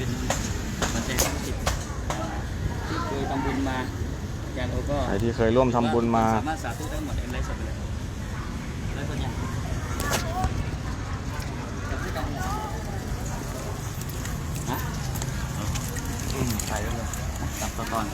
เป็นปัจจัยทั้งสิบที่เคยทำบุญมาอาจารย์โอก็ใครที่เคยร่วมทำบุญมาสามารถสาธุได้หมดเอ็มไลฟ์สดไปเลยไลฟ์สดยังจับด้วยกันเลยฮะอืมถ่ายด้วยเลยจับตัวก่อน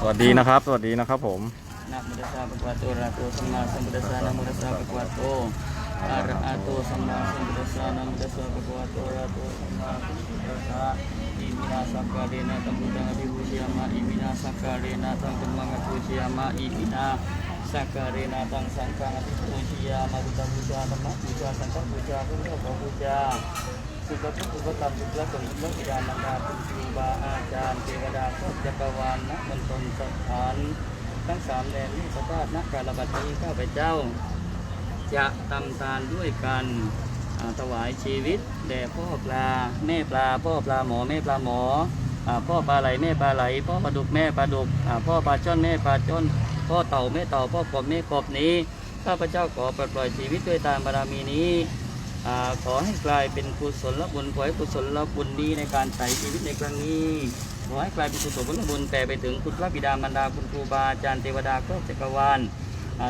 สวัสดีนะครับ สวัสดีนะครับผมนะโมตัสสะภะคะวะโตระโตสัมมาสัมพุทธัสสะนะโมตัสสะภะคะวะโตอะระหะโตสัมมาสัมพุทธัสสะนะโมตัสสะภะคะวะโตระโตสัมมาสัมพุทธัสสะอิมินาสักกะเรนะตัมพุทธังอภิปุชยามะอิมินาสักกะเรนะตัมธัมมังอภิปุชยามะอิมินาสักกะเรนะตังสังฆังอภิปุชยามะพุทธบูชาธัมมบูชาสังฆบูชาพุทธบูชา สุขทุกข์สุขธรรมสุขละสมสุขบิดามารดาคุณครูบาอาจารย์เทวดาครอบจักรวาลนะมณฑลสถาน ทั้งสามแดนนี้สภาพนักการบัดนี้ข้าพเจ้า จะทำทานด้วยกันถวายชีวิตแด่พ่อปลาแม่ปลาพ่อปลาหมอแม่ปลาหมอพ่อปลาไหลแม่ปลาไหลพ่อปลาดุกแม่ปลาดุกพ่อปลาช่อนแม่ปลาช่อนพ่อเต่าแม่เต่าพ่อกบแม่กบนี้ ข้าพเจ้าขอปลดปล่อยชีวิตด้วยตามบารมีนี้ ขอให้กลายเป็นกุศลบุญขอให้กุศลบุญนี้ในการไถ่ชีวิตในครั้งนี้ขอให้กลายเป็นกุศลบุญแต่ไปถึงคุณพระบิดามารดาคุณครูบาอาจารย์เทวดาครอบจักรวาล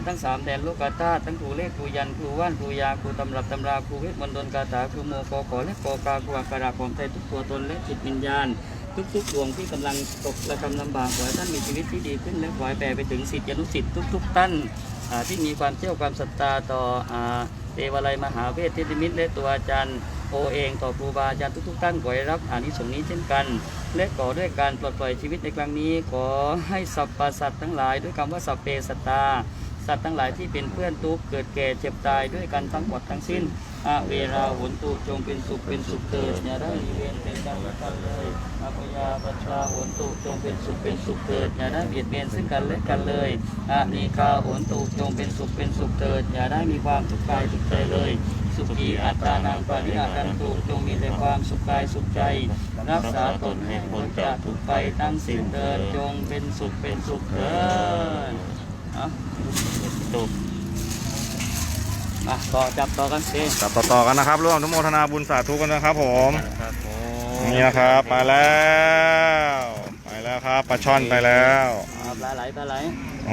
ทั้งสามแดนโลกธาตุทั้งครูเลขครูยันครูว่านครูยาครูตำรับตำราครูเวทมนต์คาถาครูโมกขอและกอกาครูอักระของไทยทุกตัวตนและจิตวิญญาณ ทุกๆดวงที่กำลังตกระกำลำบากขอให้ท่านมีชีวิตที่ดีขึ้นและขอให้แผ่ไปถึงสิทธิอนุสิทธิ์ทุก ๆ ท่านที่มีความเชื่อความศรัทธาต่อ เทวาลัยมหาเวทเทติมิตรและตัวอาจารย์โอเองต่อครูบาอาจารย์ทุกๆท่านขอให้รับอานิสงส์นี้เช่นกัน และขอด้วยการปลดปล่อยชีวิตในครั้งนี้ ขอให้สรรพสัตว์ทั้งหลาย ด้วยคำว่าสัพเพสัตตา สัตว์ทั้งหลายที่เป็นเพื่อนทุกเกิดแก่เจ็บตายด้วยกันทั้งหมดทั้งสิ้นอาเวราหุนตุจงเป็นสุขเป็นสุขเถิดอย่าได้มีเวรเป็นกันและกันเลยอาปยาปัชชาหุนตุจงเป็นสุขเป็นสุขเถิดอย่าได้เบียดเบียนซึ่งกันและกันเลยอานีคาหุนตุจงเป็นสุขเป็นสุขเถิดอย่าได้มีความทุกข์กายทุกข์ใจเลย สุขีอัตตานังปริอากันตุจงมีแต่ความสุขกายสุขใจ รักษาตนให้พ้นจากทุกไปทั้งสิ้นเถิดจงเป็นสุขเป็นสุขเถิด อาตุกอะต่อจับต่อกันสิจับต่อๆกันนะครับ ร่วมอนุโมทนาบุญสาธุกันนะครับ ผมครับผมนี่นะครับไปแล้วไปแล้วครับปลาช่อนไปแล้ว อ่าปลาไหลปลาไหล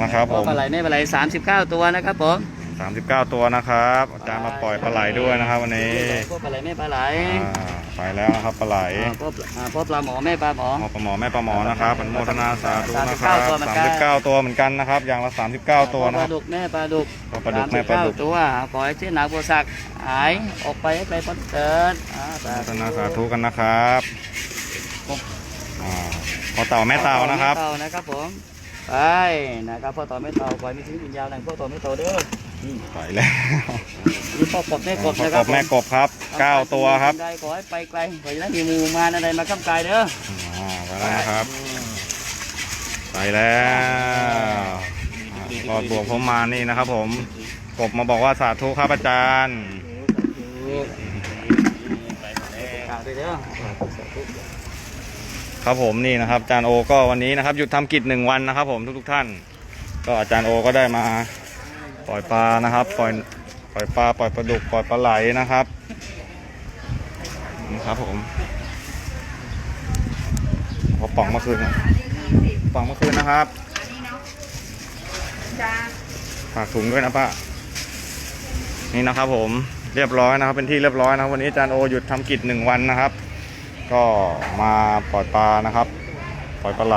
นะครับผมปลาไหลไม่ปลาไหลสามสิบเก้าตัวนะครับผม 39 ตัวนะครับ อาจารย์มาปล่อยปลาไหลด้วยนะครับ วันนี้พวกปลาไหลไม่ปลาไหลอ่าไปแล้วนะครับปลาไหลอ่าพวกอ่าพวกปลาหมอแม่ปลาหมอ หมอปลาหมอแม่ปลาหมอนะครับอนุโมทนาสาธุนะครับ39ตัวเหมือนกัน 39 ตัวเหมือนกันนะครับ อย่างละ 39 ตัวปนะคลารับดุกแม่ปลาดุกปลาดุกแม่ปลาดุก39ตัวขอให้เส้นหนาบัวสักหายออกไปให้ไกลพ้นเกิดอ่าอนุโมทนาสาธุกันนะครับอ่าพอเต่าแม่เต่านะครับ เต่านะครับผมไปนะครับพ่อต่อแม่เต่าขอให้มีชีวิตยืนยาวหนังพ่อต่อแม่เต่าเด้ออืม ไปแล้วนี่พ่อกบแม่กบพ่อนะคกรับบแม่กบครับ9ตัวครับได้ขอให้ไปไกลขอให้ได้มีหมูมารอะไรมาข้ามกายเด้ออ่าไปแล้วนะครับ ไปแล้วอ่าก็บวกผมมานี่นะครับ ผมกบมาบอกว่าสาธุครับอาจารย์ข่าวด้วยเด้อครับผมนี่นะครับอาจารย์โอก็วันนี้นะครับหยุดทำกิจหนึ่งวันนะครับ ผมทุกๆท่าน ก็อาจารย์โอก็ได้มา ปล่อยปลานะครับ ปล่อยปล่อยปลาปล่อยปลาดุกปล่อยปลาไหลนะครับนี่ครับผมพอป่องเมื่อคืนนะป่องเมื่อคืนนะครับฝากถุงด้วยนะป้านี่นะครับผมเรียบร้อยนะครับ เป็นที่เรียบร้อยนะครับ วันนี้อาจารย์โอหยุดทำกิจหนึ่งวันนะครับ ก็มาปล่อยปลานะครับ ปล่อยปลาไหล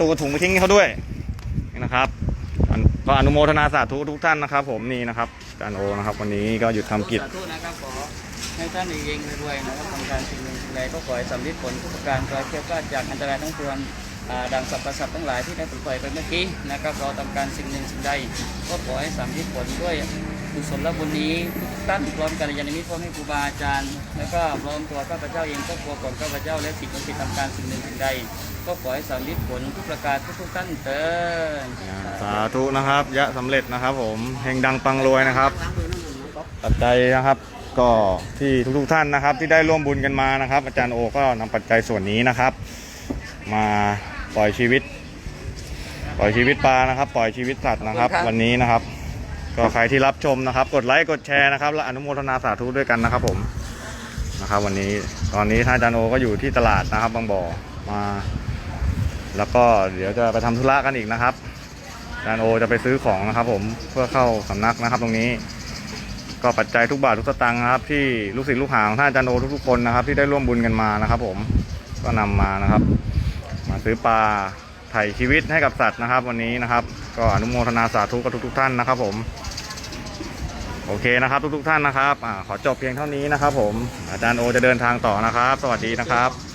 ตัวถุงไปทิ้งเขาด้วยนะครับก็อนุโมทนาสาธุทุกท่านนะครับ ผมนี่นะครับอาจารย์โอนะครับ วันนี้ก็หยุดทำกิจสาธุนะครับขอให้ท่านเองรวยนะครับทำการสิ่งหนึ่งสิ่งใดก็ขอให้สำเร็จผลทุกประการขอให้เพียรกล้าจากอันตรายทั้งปวงดังสรรพสัตว์ทั้งหลายที่ได้ปล่อยไปเมื่อกี้นะครับเราทำการสิ่งหนึ่งสิ่งใดก็ขอให้สำเร็จผลด้วย กุศลบุญนี้ทุกท่านพร้อมกันยานิมิตพร้อมให้ครูบาอาจารย์ แล้วก็พร้อมตัวข้าพเจ้าเองก็กลัวของข้าพเจ้าและสิทธิ์ของสิทธิ์ทำการสิ่งหนึ่งสิ่งใด ก็ขอให้สำเร็จผลทุกประการทุกๆท่านเถิดสาธุนะครับยะสำเร็จนะครับ ผมเฮงดังปังรวยนะครับปัจจัยนะครับก็ที่ทุกๆท่านนะครับ ที่ได้ร่วมบุญกันมานะครับ อาจารย์โอก็นำปัจจัยส่วนนี้นะครับ มาปล่อยชีวิต ปล่อยชีวิตปลานะครับ ปล่อยชีวิตสัตว์นะครับ วันนี้นะครับ ก็ใครที่รับชมนะครับ กดไลค์กดแชร์นะครับและอนุโมทนาสาธุด้วยกันนะครับ ผมนะครับวันนี้ตอนนี้ท่านจารย์โอก็อยู่ที่ตลาดนะครับบางบ่อมา แล้วก็เดี๋ยวจะไปทำธุระกันอีกนะครับจารย์โอจะไปซื้อของนะครับ ผมเพื่อเข้าสำนักนะครับ ตรงนี้ ก็ปัจจัยทุกบาททุกสตางค์นะครับ ที่ลูกศิษย์ลูกหาของท่านจารย์โอทุกๆคนนะครับ ที่ได้ร่วมบุญกันมานะครับ ผมก็นำมานะครับ มาซื้อปลา ไถ่ชีวิตให้กับสัตว์นะครับ วันนี้นะครับ ก็อนุโมทนาสาธุกับทุก ๆ ท่านนะครับ ผม โอเคนะครับ ทุก ๆ ท่านนะครับอขอจบเพียงเท่านี้นะครับ ผมอาจารย์โอจะเดินทางต่อนะครับ สวัสดีนะครับ